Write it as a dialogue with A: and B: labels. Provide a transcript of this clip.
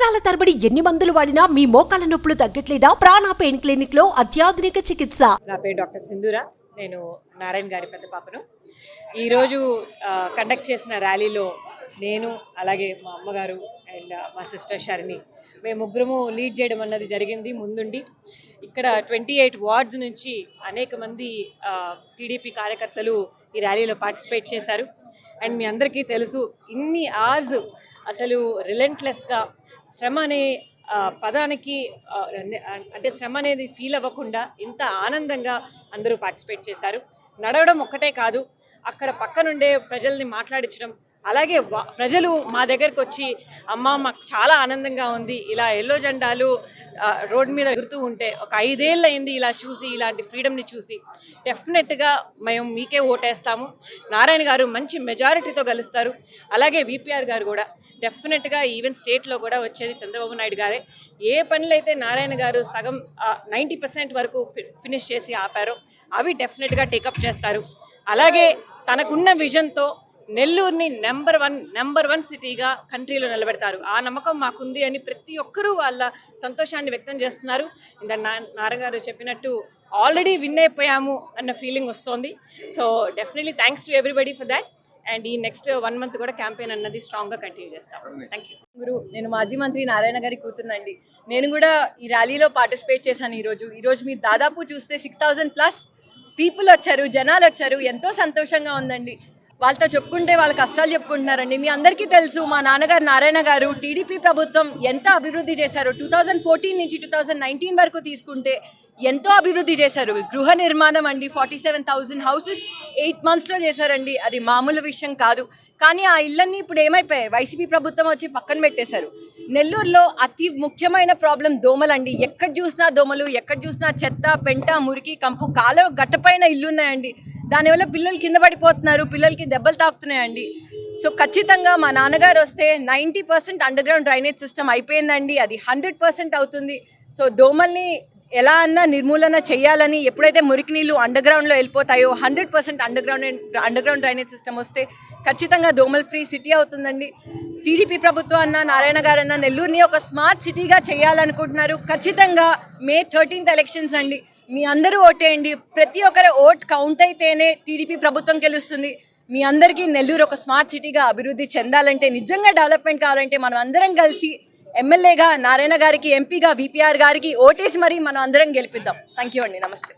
A: సంవత్సరాల తరబడి ఎన్ని మందులు వాడినా మీ మోకాల నొప్పులు తగ్గట్లేదా? ప్రాణ పెయిన్ క్లినిక్లో అత్యాధునిక చికిత్స.
B: నా పేరు డాక్టర్ సింధూరా. నేను నారాయణ గారి పెద్ద పాపను. ఈరోజు కండక్ట్ చేసిన ర్యాలీలో నేను అలాగే మా అమ్మగారు అండ్ మా సిస్టర్ షర్ని మేము ముగ్గురము లీడ్ చేయడం అన్నది జరిగింది ముందుండి. ఇక్కడ ట్వంటీ ఎయిట్ వార్డ్స్ నుంచి అనేక మంది టీడీపీ కార్యకర్తలు ఈ ర్యాలీలో పార్టిసిపేట్ చేశారు. అండ్ మీ అందరికీ తెలుసు ఇన్ని అవర్స్ అసలు రిలెంట్లెస్గా శ్రమ అనే పదానికి అంటే శ్రమ అనేది ఫీల్ అవ్వకుండా ఇంత ఆనందంగా అందరూ పార్టిసిపేట్ చేశారు. నడవడం ఒక్కటే కాదు అక్కడ పక్కనుండే ప్రజల్ని మాట్లాడించడం అలాగే ప్రజలు మా దగ్గరకు వచ్చి అమ్మ మాకు చాలా ఆనందంగా ఉంది. ఇలా ఎల్లో జెండాలు రోడ్డు మీద ఎగురుతూ ఉంటే ఒక ఐదేళ్ళు అయింది ఇలా చూసి ఇలాంటి ఫ్రీడమ్ని చూసి. డెఫినెట్గా మేము మీకే ఓటేస్తాము. నారాయణ గారు మంచి మెజారిటీతో గెలుస్తారు. అలాగే విపిఆర్ గారు కూడా డెఫినెట్గా ఈవెన్ స్టేట్లో కూడా వచ్చేది చంద్రబాబు నాయుడు గారే. ఏ పనులు అయితే నారాయణ గారు సగం నైంటీ పర్సెంట్ వరకు ఫినిష్ చేసి ఆపారో అవి డెఫినెట్గా టేకప్ చేస్తారు. అలాగే తనకున్న విజన్తో నెల్లూరుని నెంబర్ వన్ నెంబర్ వన్ సిటీగా కంట్రీలో నిలబెడతారు. ఆ నమ్మకం మాకుంది అని ప్రతి ఒక్కరూ వాళ్ళ సంతోషాన్ని వ్యక్తం చేస్తున్నారు. ఇంత నారగారు చెప్పినట్టు ఆల్రెడీ విన్ అయిపోయాము అన్న ఫీలింగ్ వస్తోంది. So definitely thanks to everybody for that. And ఈ నెక్స్ట్ వన్ మంత్ కూడా క్యాంపెయిన్ అన్నది స్ట్రాంగ్గా కంటిన్యూ చేస్తాం. Thank you.
C: గురు నేను మాజీ మంత్రి నారాయణ గారి కూతురునండి. నేను కూడా ఈ ర్యాలీలో పార్టిసిపేట్ చేశాను ఈరోజు. ఈరోజు మీరు దాదాపు చూస్తే సిక్స్ థౌజండ్ ప్లస్ పీపుల్ వచ్చారు జనాలు వచ్చారు. ఎంతో సంతోషంగా ఉందండి. వాళ్ళతో చెప్పుకుంటే వాళ్ళ కష్టాలు చెప్పుకుంటున్నారండి. మీ అందరికీ తెలుసు మా నాన్నగారు నారాయణ గారు టీడీపీ ప్రభుత్వం ఎంత అభివృద్ధి చేశారు. టూ థౌజండ్ ఫోర్టీన్ నుంచి టూ థౌజండ్ నైన్టీన్ వరకు తీసుకుంటే ఎంతో అభివృద్ధి చేశారు. గృహ నిర్మాణం అండి forty seven thousand houses eight మంత్స్లో చేశారండి. అది మామూలు విషయం కాదు. కానీ ఆ ఇళ్ళన్నీ ఇప్పుడు ఏమైపోయాయి? వైసీపీ ప్రభుత్వం వచ్చి పక్కన పెట్టేశారు. నెల్లూరులో అతి ముఖ్యమైన ప్రాబ్లం దోమలండి. ఎక్కడ చూసినా దోమలు ఎక్కడ చూసినా చెత్త పెంట మురికి కంపు కాలువ గట్టపైన ఇల్లు ఉన్నాయండి దానివల్ల పిల్లలు కింద పడిపోతున్నారు పిల్లలకి దెబ్బలు తాకుతున్నాయండి. సో ఖచ్చితంగా మా నాన్నగారు వస్తే ninety percent underground drainage system అయిపోయిందండి. అది హండ్రెడ్ పర్సెంట్ అవుతుంది. సో దోమల్ని ఎలా అన్నా నిర్మూలన చేయాలని ఎప్పుడైతే మురికి నీళ్ళు అండర్ గ్రౌండ్లో వెళ్ళిపోతాయో hundred percent underground underground drainage system వస్తే ఖచ్చితంగా దోమల్ ఫ్రీ సిటీ అవుతుందండి. టీడీపీ ప్రభుత్వం అన్న నారాయణ గారు అన్న నెల్లూరుని ఒక స్మార్ట్ సిటీగా చేయాలనుకుంటున్నారు. ఖచ్చితంగా మే థర్టీన్త్ ఎలక్షన్స్ అండి. మీ అందరూ ఓటేయండి. ప్రతి ఒక్కరి ఓట్ కౌంట్ అయితేనే టీడీపీ ప్రభుత్వం గెలుస్తుంది. మీ అందరికీ నెల్లూరు ఒక స్మార్ట్ సిటీగా అభివృద్ధి చెందాలంటే నిజంగా డెవలప్మెంట్ కావాలంటే మనం అందరం కలిసి ఎమ్మెల్యేగా నారాయణ గారికి ఎంపీగా విపిఆర్ గారికి ఓటేసి మరి మనం అందరం గెలిపిద్దాం. థ్యాంక్ యూ అండి. నమస్తే.